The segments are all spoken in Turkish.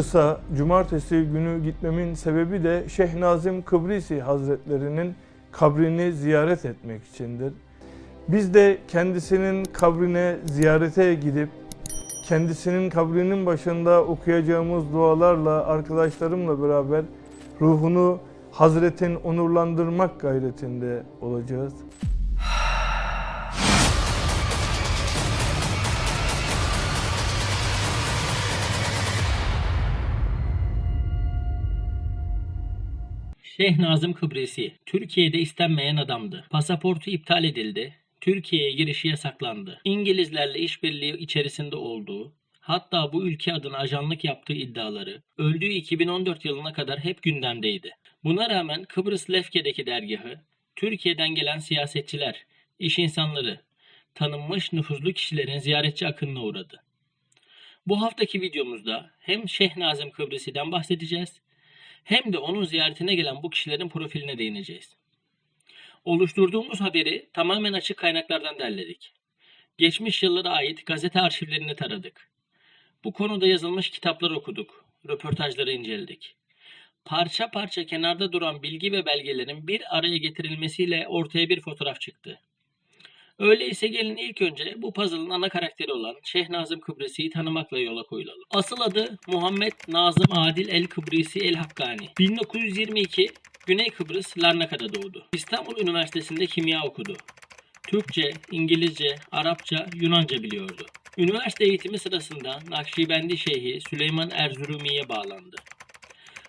Kıbrıs'a cumartesi günü gitmemin sebebi de Şeyh Nazım Kıbrisi Hazretlerinin kabrini ziyaret etmek içindir. Biz de kendisinin kabrine ziyarete gidip kendisinin kabrinin başında okuyacağımız dualarla arkadaşlarımla beraber ruhunu Hazretin onurlandırmak gayretinde olacağız. Şeyh Nazım Kıbrisi, Türkiye'de istenmeyen adamdı. Pasaportu iptal edildi. Türkiye'ye girişi yasaklandı. İngilizlerle işbirliği içerisinde olduğu, hatta bu ülke adına ajanlık yaptığı iddiaları öldüğü 2014 yılına kadar hep gündemdeydi. Buna rağmen Kıbrıs Lefke'deki dergahı, Türkiye'den gelen siyasetçiler, iş insanları, tanınmış nüfuzlu kişilerin ziyaretçi akınına uğradı. Bu haftaki videomuzda hem Şeyh Nazım Kıbrisi'den bahsedeceğiz hem de onun ziyaretine gelen bu kişilerin profiline değineceğiz. Oluşturduğumuz haberi tamamen açık kaynaklardan derledik. Geçmiş yıllara ait gazete arşivlerini taradık. Bu konuda yazılmış kitaplar okuduk, röportajları inceledik. Parça parça kenarda duran bilgi ve belgelerin bir araya getirilmesiyle ortaya bir fotoğraf çıktı. Öyleyse gelin ilk önce bu puzzle'ın ana karakteri olan Şeyh Nazım Kıbrisi'yi tanımakla yola koyulalım. Asıl adı Muhammed Nazım Adil El Kıbrisi El Hakkani. 1922 Güney Kıbrıs Larnaka'da doğdu. İstanbul Üniversitesi'nde kimya okudu. Türkçe, İngilizce, Arapça, Yunanca biliyordu. Üniversite eğitimi sırasında Nakşibendi Şeyhi Süleyman Erzurumi'ye bağlandı.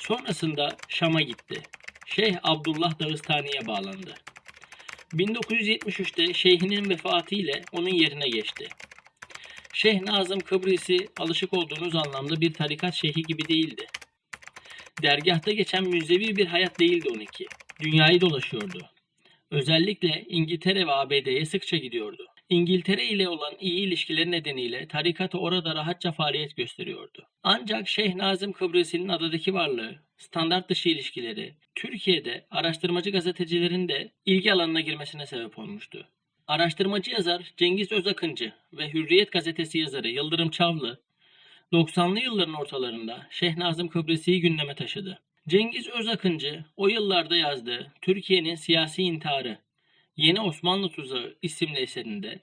Sonrasında Şam'a gitti. Şeyh Abdullah Dağıstani'ye bağlandı. 1973'te şeyhinin vefatı ile onun yerine geçti. Şeyh Nazım Kıbrisi alışık olduğunuz anlamda bir tarikat şeyhi gibi değildi. Dergahta geçen müzevi bir hayat değildi onunki. Dünyayı dolaşıyordu. Özellikle İngiltere ve ABD'ye sıkça gidiyordu. İngiltere ile olan iyi ilişkileri nedeniyle tarikat orada rahatça faaliyet gösteriyordu. Ancak Şeyh Nazım Kıbrisi'nin adadaki varlığı, standart dışı ilişkileri, Türkiye'de araştırmacı gazetecilerin de ilgi alanına girmesine sebep olmuştu. Araştırmacı yazar Cengiz Özakıncı ve Hürriyet gazetesi yazarı Yıldırım Çavlı, 90'lı yılların ortalarında Şeyh Nazım Kıbrisi'yi gündeme taşıdı. Cengiz Özakıncı o yıllarda yazdığı Türkiye'nin Siyasi İntiharı, Yeni Osmanlı Tuzağı isimli eserinde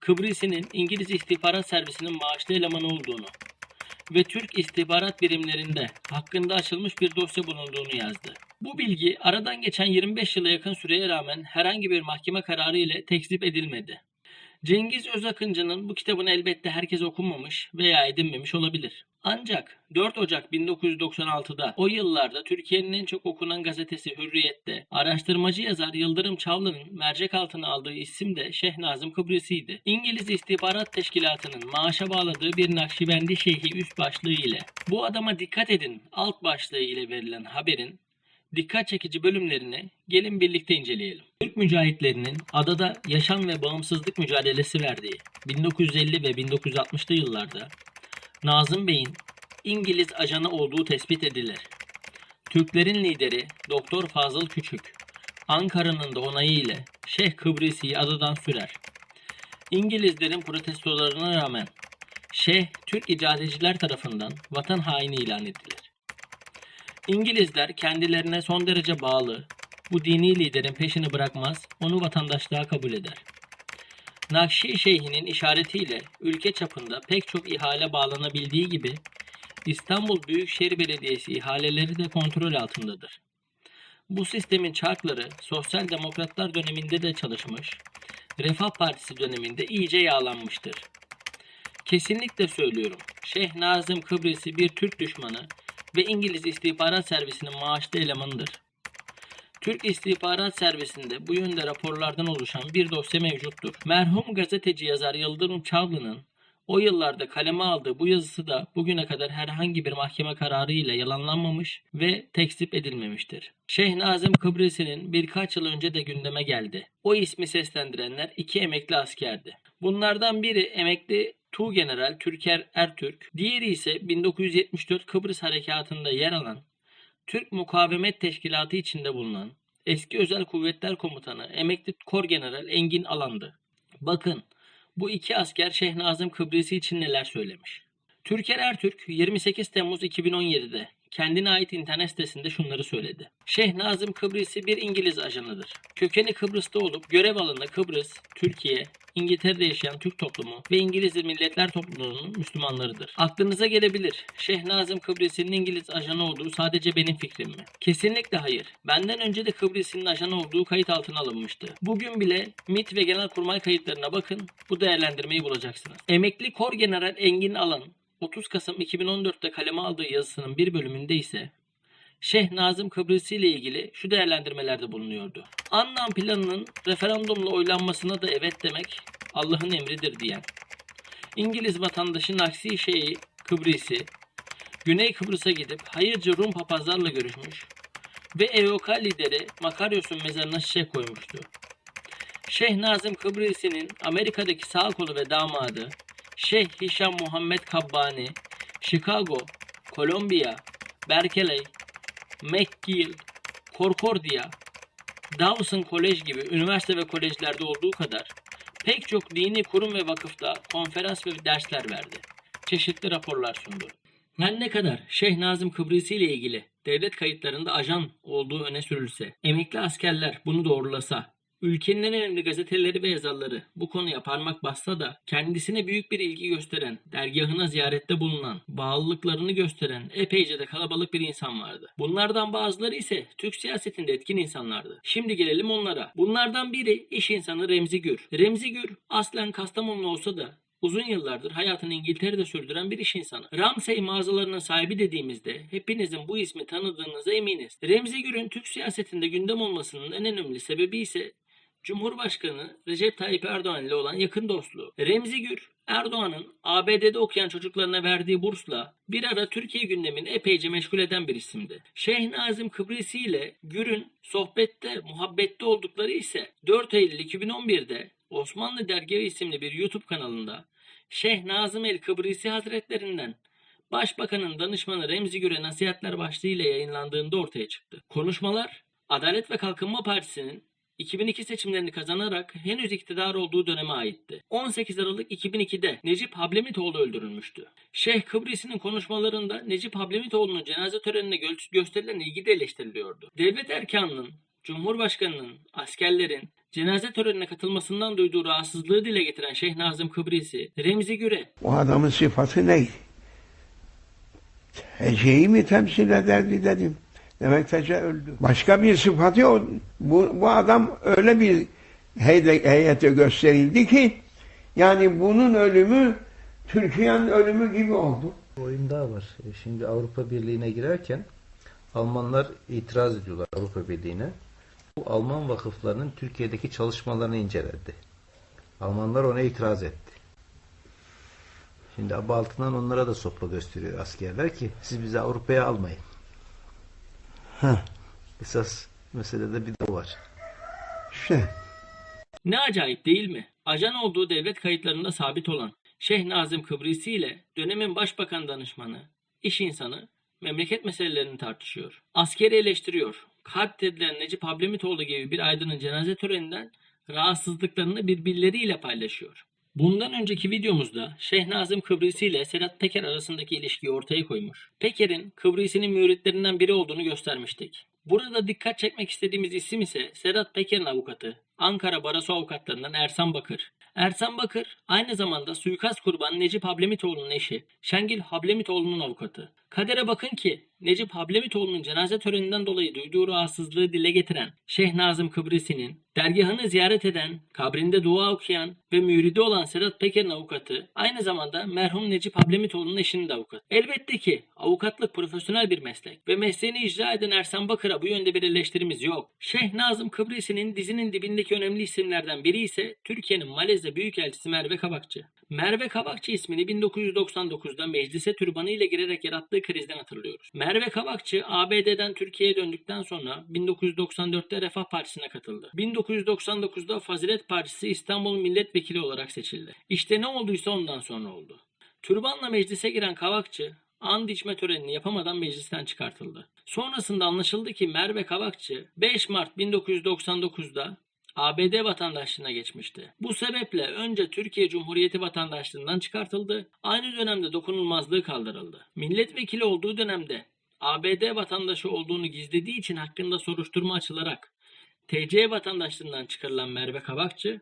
Kıbrisi'nin İngiliz istihbarat servisinin maaşlı elemanı olduğunu ve Türk istihbarat birimlerinde hakkında açılmış bir dosya bulunduğunu yazdı. Bu bilgi aradan geçen 25 yıla yakın süreye rağmen herhangi bir mahkeme kararı ile tekzip edilmedi. Cengiz Özakıncı'nın bu kitabını elbette herkes okumamış veya edinmemiş olabilir. Ancak 4 Ocak 1996'da o yıllarda Türkiye'nin en çok okunan gazetesi Hürriyet'te araştırmacı yazar Yıldırım Çavlı'nın mercek altına aldığı isim de Şeyh Nazım Kıbrisi'ydi. İngiliz İstihbarat Teşkilatı'nın maaşa bağladığı bir Nakşibendi Şeyhi üst başlığı ile bu adama dikkat edin alt başlığı ile verilen haberin dikkat çekici bölümlerini gelin birlikte inceleyelim. Türk mücahitlerinin adada yaşam ve bağımsızlık mücadelesi verdiği 1950 ve 1960'lı yıllarda Nazım Bey'in İngiliz ajanı olduğu tespit edilir. Türklerin lideri Doktor Fazıl Küçük, Ankara'nın da onayı ile Şeyh Kıbrisi'yi adadan sürer. İngilizlerin protestolarına rağmen Şeyh Türk idareciler tarafından vatan haini ilan edilir. İngilizler kendilerine son derece bağlı, bu dini liderin peşini bırakmaz, onu vatandaşlığa kabul eder. Nakşi Şeyhi'nin işaretiyle ülke çapında pek çok ihale bağlanabildiği gibi İstanbul Büyükşehir Belediyesi ihaleleri de kontrol altındadır. Bu sistemin çarkları Sosyal Demokratlar döneminde de çalışmış, Refah Partisi döneminde iyice yağlanmıştır. Kesinlikle söylüyorum, Şeyh Nazım Kıbrisi bir Türk düşmanı ve İngiliz İstihbarat Servisi'nin maaşlı elemanıdır. Türk İstihbarat Servisi'nde bu yönde raporlardan oluşan bir dosya mevcuttur. Merhum gazeteci yazar Yıldırım Çavlı'nın o yıllarda kaleme aldığı bu yazısı da bugüne kadar herhangi bir mahkeme kararı ile yalanlanmamış ve tekzip edilmemiştir. Şeyh Nazım Kıbrisi'nin birkaç yıl önce de gündeme geldi. O ismi seslendirenler iki emekli askerdi. Bunlardan biri emekli Tuğgeneral Türker Ertürk, diğeri ise 1974 Kıbrıs Harekatı'nda yer alan Türk Mukavemet Teşkilatı içinde bulunan eski Özel Kuvvetler Komutanı emekli Kor General Engin Alan'dı. Bakın bu iki asker Şeyh Nazım için neler söylemiş. Türker Ertürk 28 Temmuz 2017'de kendine ait internet sitesinde şunları söyledi. Şeyh Nazım Kıbrıs'ı bir İngiliz ajanıdır. Kökeni Kıbrıs'ta olup görev alanı Kıbrıs, Türkiye, İngiltere'de yaşayan Türk toplumu ve İngiliz milletler topluluğunun Müslümanlarıdır. Aklınıza gelebilir. Şeyh Nazım Kıbrıs'ın İngiliz ajanı olduğu sadece benim fikrim mi? Kesinlikle hayır. Benden önce de Kıbrıs'ın ajanı olduğu kayıt altına alınmıştı. Bugün bile MIT ve Genelkurmay kayıtlarına bakın bu değerlendirmeyi bulacaksınız. Emekli Kor General Engin Alan 30 Kasım 2014'te kaleme aldığı yazısının bir bölümünde ise Şeyh Nazım Kıbrıs ile ilgili şu değerlendirmelerde bulunuyordu. Anlam planının referandumla oylanmasına da evet demek Allah'ın emridir diyen. İngiliz vatandaşı Naksi Şeyhi Kıbrıs'ı Güney Kıbrıs'a gidip hayırca Rum papazlarla görüşmüş ve EOK lideri Makaryos'un mezarına çiçek koymuştu. Şeyh Nazım Kıbrıs'ın Amerika'daki sağ kolu ve damadı Şeyh Hişam Muhammed Kabbani, Chicago, Kolombiya, Berkeley, McGill, Concordia, Dawson Kolej gibi üniversite ve kolejlerde olduğu kadar pek çok dini kurum ve vakıfta konferans ve dersler verdi. Çeşitli raporlar sundu. Her ne kadar Şeyh Nazım Kıbrıs ile ilgili devlet kayıtlarında ajan olduğu öne sürülse, emekli askerler bunu doğrulasa, ülkenin en önemli gazeteleri ve yazarları bu konuya parmak bassa da kendisine büyük bir ilgi gösteren, dergahına ziyarette bulunan, bağlılıklarını gösteren epeyce de kalabalık bir insan vardı. Bunlardan bazıları ise Türk siyasetinde etkin insanlardı. Şimdi gelelim onlara. Bunlardan biri iş insanı Remzi Gür. Remzi Gür aslen Kastamonlu olsa da Uzun yıllardır hayatını İngiltere'de sürdüren bir iş insanı. Ramsey mağazalarının sahibi dediğimizde hepinizin bu ismi tanıdığınıza eminiz. Remzi Gür'ün Türk siyasetinde gündem olmasının en önemli sebebi ise Cumhurbaşkanı Recep Tayyip Erdoğan ile olan yakın dostluğu. Remzi Gür, Erdoğan'ın ABD'de okuyan çocuklarına verdiği bursla bir ara Türkiye gündemini epeyce meşgul eden bir isimdi. Şeyh Nazım Kıbrısi ile Gür'ün sohbette, muhabbette oldukları ise 4 Eylül 2011'de Osmanlı Dergahı isimli bir YouTube kanalında Şeyh Nazım el Kıbrısi Hazretlerinden Başbakanın danışmanı Remzi Gür'e nasihatler başlığıyla yayınlandığında ortaya çıktı. Konuşmalar Adalet ve Kalkınma Partisi'nin 2002 seçimlerini kazanarak henüz iktidar olduğu döneme aitti. 18 Aralık 2002'de Necip Hablemitoğlu öldürülmüştü. Şeyh Kıbrıs'ın konuşmalarında Necip Hablemitoğlu'nun cenaze törenine gö- gösterilen ilgi de eleştiriliyordu. Devlet erkanının, Cumhurbaşkanının, askerlerin cenaze törenine katılmasından duyduğu rahatsızlığı dile getiren Şeyh Nazım Kıbrisi, Remzi Gür'e O adamın sıfatı neydi? Tece'yi mi temsil ederdi dedim. Demek Tece öldü. Başka bir sıfatı yok. Bu, bu adam öyle bir heyde, heyete gösterildi ki yani bunun ölümü Türkiye'nin ölümü gibi oldu. oyun daha var. Şimdi Avrupa Birliği'ne girerken Almanlar itiraz ediyorlar Avrupa Birliği'ne. Bu Alman vakıflarının Türkiye'deki çalışmalarını inceledi. Almanlar ona itiraz etti. Şimdi abi altından onlara da sopa gösteriyor askerler ki siz bizi Avrupa'ya almayın. Heh. Esas meselede bir de var. İşte Ne acayip değil mi? Ajan olduğu devlet kayıtlarında sabit olan Şeyh Nazım Kıbrisi ile dönemin başbakan danışmanı, iş insanı memleket meselelerini tartışıyor. Askeri eleştiriyor. Katledilen Necip Hablemitoğlu gibi bir aydının cenaze töreninden rahatsızlıklarını birbirleriyle paylaşıyor. Bundan önceki videomuzda Şeyh Nazım Kıbrisi ile Sedat Peker arasındaki ilişkiyi ortaya koymuş. Peker'in Kıbrisi'nin müritlerinden biri olduğunu göstermiştik. Burada dikkat çekmek istediğimiz isim ise Sedat Peker'in avukatı, Ankara Barosu avukatlarından Ersan Bakır. Ersan Bakır aynı zamanda suikast kurbanı Necip Hablemitoğlu'nun eşi, Şengil Hablemitoğlu'nun avukatı. Kadere bakın ki Necip Hablemitoğlu'nun cenaze töreninden dolayı duyduğu rahatsızlığı dile getiren Şeyh Nazım Kıbrisi'nin, dergahını ziyaret eden, kabrinde dua okuyan ve müridi olan Sedat Peker'in avukatı, aynı zamanda merhum Necip Hablemitoğlu'nun eşinin de avukatı. Elbette ki avukatlık profesyonel bir meslek ve mesleğini icra eden Ersan Bakır'a bu yönde bir eleştirimiz yok. Şeyh Nazım Kıbrisi'nin dizinin dibindeki önemli isimlerden biri ise Türkiye'nin Malezya Büyükelçisi Merve Kabakçı. Merve Kabakçı ismini 1999'da meclise türbanı ile girerek yarattığı krizden hatırlıyoruz. Merve Kabakçı ABD'den Türkiye'ye döndükten sonra 1994'te Refah Partisi'ne katıldı. 1999'da Fazilet Partisi İstanbul Milletvekili olarak seçildi. İşte ne olduysa ondan sonra oldu. Türbanla meclise giren Kavakçı and içme törenini yapamadan meclisten çıkartıldı. Sonrasında anlaşıldı ki Merve Kavakçı 5 Mart 1999'da ABD vatandaşlığına geçmişti. Bu sebeple önce Türkiye Cumhuriyeti vatandaşlığından çıkartıldı, aynı dönemde dokunulmazlığı kaldırıldı. Milletvekili olduğu dönemde ABD vatandaşı olduğunu gizlediği için hakkında soruşturma açılarak TC vatandaşlığından çıkarılan Merve Kabakçı,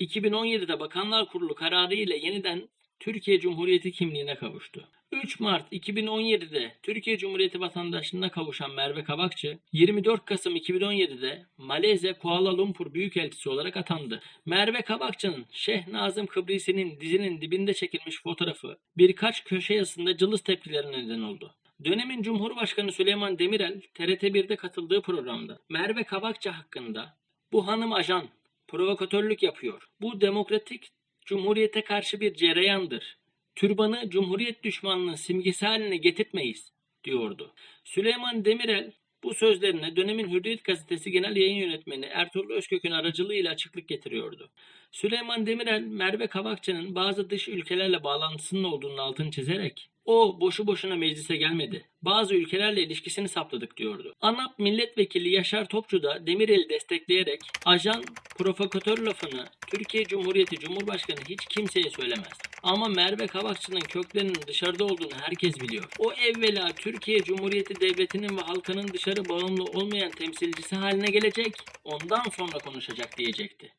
2017'de Bakanlar Kurulu kararı ile yeniden Türkiye Cumhuriyeti kimliğine kavuştu. 3 Mart 2017'de Türkiye Cumhuriyeti vatandaşlığına kavuşan Merve Kabakçı, 24 Kasım 2017'de Malezya Kuala Lumpur Büyükelçisi olarak atandı. Merve Kabakçı'nın Şeyh Nazım Kıbrisi'nin dizinin dibinde çekilmiş fotoğrafı birkaç köşe yazısında cılız tepkilerine neden oldu. Dönemin Cumhurbaşkanı Süleyman Demirel TRT 1'de katıldığı programda Merve Kabakçı hakkında bu hanım ajan provokatörlük yapıyor. Bu demokratik cumhuriyete karşı bir cereyandır. Türbanı cumhuriyet düşmanlığı simgesi haline getirtmeyiz diyordu. Süleyman Demirel bu sözlerine dönemin Hürriyet Gazetesi Genel Yayın Yönetmeni Ertuğrul Özkök'ün aracılığıyla açıklık getiriyordu. Süleyman Demirel, Merve Kavakçı'nın bazı dış ülkelerle bağlantısının olduğunu altını çizerek o boşu boşuna meclise gelmedi. Bazı ülkelerle ilişkisini sapladık diyordu. ANAP milletvekili Yaşar Topçu da Demirel'i destekleyerek ajan provokatör lafını Türkiye Cumhuriyeti Cumhurbaşkanı hiç kimseye söylemez. Ama Merve Kavakçı'nın köklerinin dışarıda olduğunu herkes biliyor. O evvela Türkiye Cumhuriyeti Devleti'nin ve halkının dışarı bağımlı olmayan temsilcisi haline gelecek, ondan sonra konuşacak diyecekti.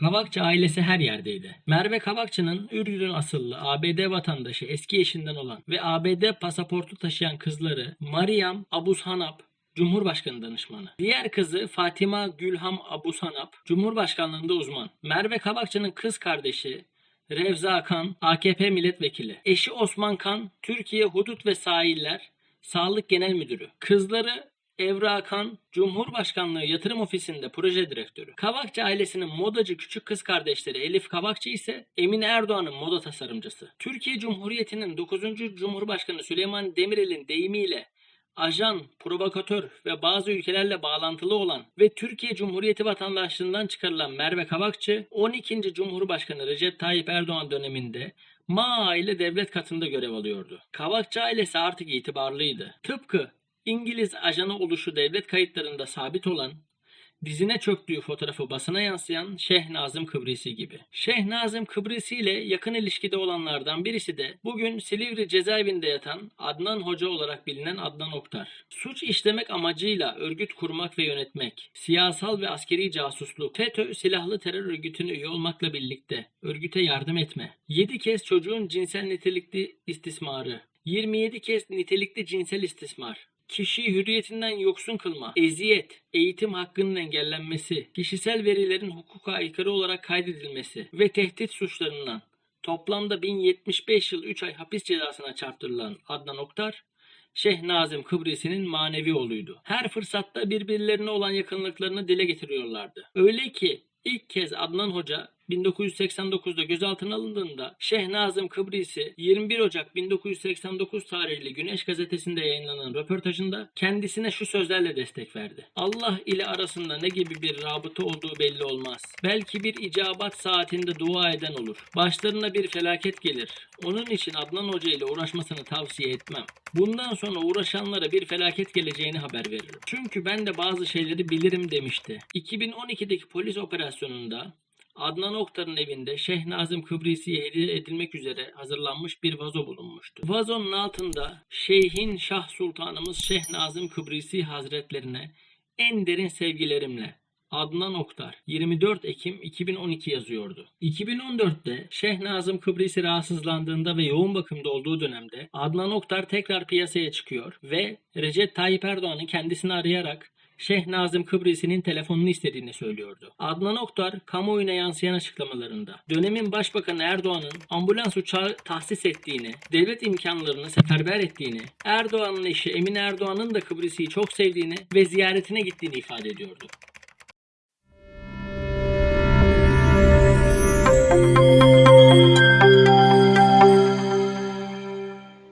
Kavakçı ailesi her yerdeydi. Merve Kavakçı'nın Ürdün asıllı ABD vatandaşı eski eşinden olan ve ABD pasaportu taşıyan kızları Mariam Abushanap Cumhurbaşkanı danışmanı. Diğer kızı Fatima Gülham Abushanap Cumhurbaşkanlığında uzman. Merve Kavakçı'nın kız kardeşi Revza Kan AKP milletvekili. Eşi Osman Kan Türkiye Hudut ve Sahiller Sağlık Genel Müdürü. Kızları Evra Kan, Cumhurbaşkanlığı Yatırım Ofisi'nde proje direktörü. Kavakçı ailesinin modacı küçük kız kardeşleri Elif Kavakçı ise Emine Erdoğan'ın moda tasarımcısı. Türkiye Cumhuriyeti'nin 9. Cumhurbaşkanı Süleyman Demirel'in deyimiyle ajan, provokatör ve bazı ülkelerle bağlantılı olan ve Türkiye Cumhuriyeti vatandaşlığından çıkarılan Merve Kavakçı, 12. Cumhurbaşkanı Recep Tayyip Erdoğan döneminde Ma aile devlet katında görev alıyordu. Kavakçı ailesi artık itibarlıydı. Tıpkı İngiliz ajanı oluşu devlet kayıtlarında sabit olan, dizine çöktüğü fotoğrafı basına yansıyan Şeyh Nazım Kıbrisi gibi. Şeyh Nazım Kıbrisi ile yakın ilişkide olanlardan birisi de bugün Silivri cezaevinde yatan Adnan Hoca olarak bilinen Adnan Oktar. Suç işlemek amacıyla örgüt kurmak ve yönetmek, siyasal ve askeri casusluk, FETÖ silahlı terör örgütüne üye olmakla birlikte örgüte yardım etme, 7 kez çocuğun cinsel nitelikli istismarı, 27 kez nitelikli cinsel istismar, kişiyi hürriyetinden yoksun kılma, eziyet, eğitim hakkının engellenmesi, kişisel verilerin hukuka aykırı olarak kaydedilmesi ve tehdit suçlarından toplamda 1075 yıl 3 ay hapis cezasına çarptırılan Adnan Oktar, Şeyh Nazım Kıbrisi'nin manevi oğluydu. Her fırsatta birbirlerine olan yakınlıklarını dile getiriyorlardı. Öyle ki ilk kez Adnan Hoca 1989'da gözaltına alındığında Şeyh Nazım Kıbrisi 21 Ocak 1989 tarihli Güneş gazetesinde yayınlanan röportajında kendisine şu sözlerle destek verdi. Allah ile arasında ne gibi bir rabıta olduğu belli olmaz. Belki bir icabat saatinde dua eden olur. Başlarına bir felaket gelir. Onun için Adnan Hoca ile uğraşmasını tavsiye etmem. Bundan sonra uğraşanlara bir felaket geleceğini haber veririm. Çünkü ben de bazı şeyleri bilirim demişti. 2012'deki polis operasyonunda Adnan Oktar'ın evinde Şeyh Nazım Kıbrisi'ye hediye edilmek üzere hazırlanmış bir vazo bulunmuştu. Vazonun altında Şeyhin Şah Sultanımız Şeyh Nazım Kıbrisi Hazretlerine en derin sevgilerimle Adnan Oktar 24 Ekim 2012 yazıyordu. 2014'te Şeyh Nazım Kıbrisi rahatsızlandığında ve yoğun bakımda olduğu dönemde Adnan Oktar tekrar piyasaya çıkıyor ve Recep Tayyip Erdoğan'ın kendisini arayarak Şeyh Nazım Kıbrisi'nin telefonunu istediğini söylüyordu. Adnan Oktar kamuoyuna yansıyan açıklamalarında dönemin Başbakanı Erdoğan'ın ambulans uçağı tahsis ettiğini, devlet imkanlarını seferber ettiğini, Erdoğan'ın eşi Emine Erdoğan'ın da Kıbrisi'yi çok sevdiğini ve ziyaretine gittiğini ifade ediyordu. Müzik